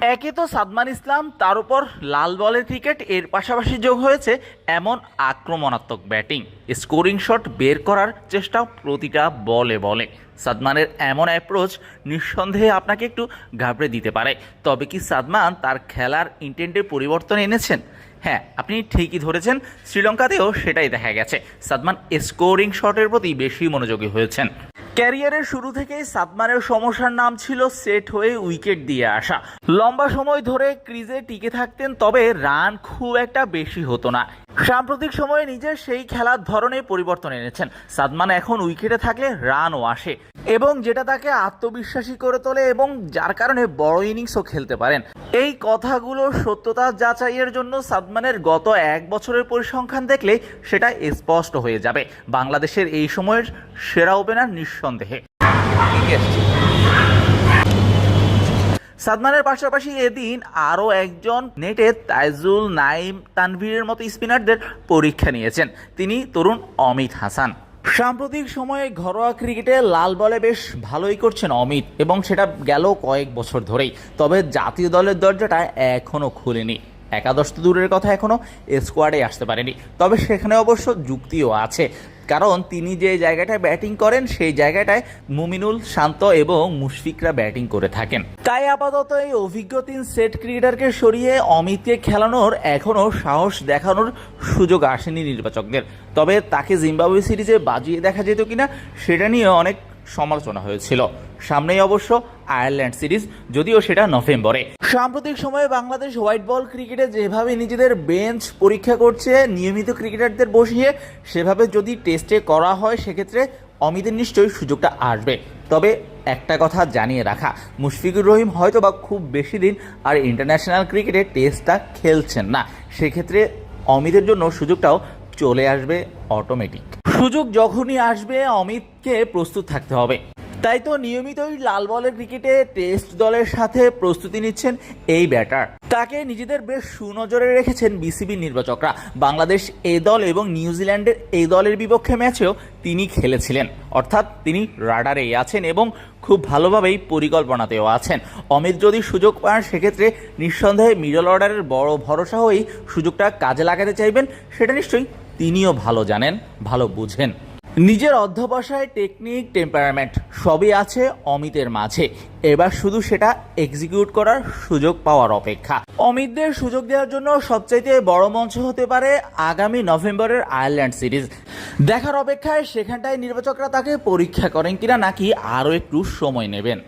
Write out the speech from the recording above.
একে তো সাদমান ইসলাম, তার উপর লাল বলের ক্রিকেট এর পাশাপাশি যোগ হয়েছে এমন আক্রমণাত্মক ব্যাটিং স্কোরিং শট বের করার চেষ্টা প্রতিটা বলে বলে। সাদমানের এমন অ্যাপ্রোচ নিঃসন্দেহে আপনাকে একটু ঘাবড়ে দিতে পারে। তবে কি সাদমান তার খেলার ইন্টেন্টের পরিবর্তন এনেছেন? হ্যাঁ আপনি ঠিকই ধরেছেন, শ্রীলঙ্কাতেও সেটাই দেখা গেছে। সাদমান স্কোরিং শটের প্রতি বেশি মনোযোগী হয়েছেন। ক্যারিয়ারের শুরু থেকেই সাদমানের সমস্যার নাম ছিল সেট হয়ে উইকেট দিয়ে আসা। লম্বা সময় ধরে ক্রিজে টিকে থাকতেন, তবে রান খুব একটা বেশি হতো না। সাম্প্রতিক সময়ে নিজের সেই খেলার ধরনে পরিবর্তন এনেছেন। সাদমান এখন উইকেটে থাকলে রানও আসে এবং যেটা তাকে আত্মবিশ্বাসী করে তোলে এবং যার কারণে বড় ইনিংসও খেলতে পারেন। এই কথাগুলো সত্যতা যাচাইয়ের জন্য সাদমানের গত এক বছরের পরিসংখ্যান দেখলে সেটা স্পষ্ট হয়ে যাবে। বাংলাদেশের এই সময়ের সেরা ওপেনার নিঃসন্দেহে। সাদমানের পাশাপাশি এদিন আরও একজন নেটে তাইজুল নাইম তানভীরের মতো স্পিনারদের পরীক্ষা নিয়েছেন। তিনি তরুণ অমিত হাসান। সাম্প্রতিক সময়ে ঘরোয়া ক্রিকেটে লাল বলে বেশ ভালোই করছেন অমিত, এবং সেটা গেল কয়েক বছর ধরেই। তবে জাতীয় দলের দরজাটা এখনও খুলেনি। একাদশ তো দূরের কথা এখনও স্কোয়াডে আসতে পারেনি। তবে সেখানে অবশ্য যুক্তিও আছে। কারণ তিনি যে জায়গাটায় ব্যাটিং করেন, সেই জায়গাটায় মুমিনুল শান্ত এবং মুশফিকরা ব্যাটিং করে থাকেন। তাই আপাতত এই অভিজ্ঞ তিন সেট ক্রিকেটারকে সরিয়ে অমিতকে খেলানোর এখনও সাহস দেখানোর সুযোগ আসেনি নির্বাচকদের। তবে তাকে জিম্বাবুয়ে সিরিজে বাজিয়ে দেখা যেত কিনা, সেটা নিয়ে অনেক সমালোচনা হয়েছিল। সামনেই অবশ্য আয়ারল্যান্ড সিরিজ, যদিও সেটা নভেম্বরে। সাম্প্রতিক সময়ে বাংলাদেশ হোয়াইট বল ক্রিকেটে যেভাবে নিজেদের বেঞ্চ পরীক্ষা করছে, নিয়মিত ক্রিকেটারদের বসিয়ে সেভাবে যদি টেস্টে করা হয়, সেক্ষেত্রে অমিতের নিশ্চয়ই সুযোগটা আসবে। তবে একটা কথা জানিয়ে রাখা, মুশফিকুর রহিম হয়তো বা খুব বেশি দিন আর ইন্টারন্যাশনাল ক্রিকেটে টেস্টটা খেলছেন না। সেক্ষেত্রে অমিতের জন্য সুযোগটাও চলে আসবে অটোমেটিক। সুযোগ যখনই আসবে, অমিতকে প্রস্তুত থাকতে হবে। তাই তো নিয়মিতই লাল বলের ক্রিকেটে টেস্ট দলের সাথে প্রস্তুতি নিচ্ছেন এই ব্যাটার তাকে নিজেদের বেশ সুনজরে রেখেছেন বিসিবি নির্বাচকরা। বাংলাদেশ এ দল এবং নিউজিল্যান্ডের এই দলের বিপক্ষে ম্যাচেও তিনি খেলেছিলেন। অর্থাৎ তিনি রাডারেই আছেন এবং খুব ভালোভাবেই পরিকল্পনাতেও আছেন। অমিত যদি সুযোগ পান, সেক্ষেত্রে নিঃসন্দেহে মিডল অর্ডারের বড় ভরসা হয়েই সুযোগটা কাজে লাগাতে চাইবেন, সেটা নিশ্চয়ই তিনিও ভালো জানেন, ভালো বুঝেন। নিজের অধ্যবসায় টেকনিক টেম্পারামেন্ট সবই আছে অমিতের মাঝে। এবার শুধু সেটা এক্সিকিউট করার সুযোগ পাওয়ার অপেক্ষা। অমিতদের সুযোগ দেওয়ার জন্য সবচাইতে বড় মঞ্চ হতে পারে আগামী নভেম্বরের আয়ারল্যান্ড সিরিজ। দেখার অপেক্ষায় সেখানটায় নির্বাচকরা তাকে পরীক্ষা করেন কিনা নাকি আরও একটু সময় নেবেন।